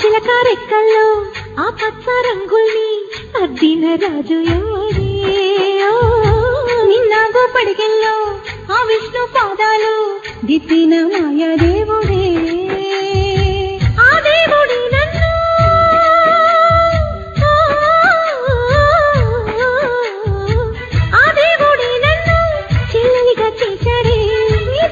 చిలక రెక్కల్లో ఆ పచ్చ రంగుల్ని అద్దిన రాజు ఎవరే నిన్నాగో పడికెల్లో ఆ విష్ణు పాదాలు దిద్దిన మాయాదేవుడే. ఆ దేవుడి నన్ను ఆ దేవుడి నన్ను చిల్లలిగా చేశాడే. నీ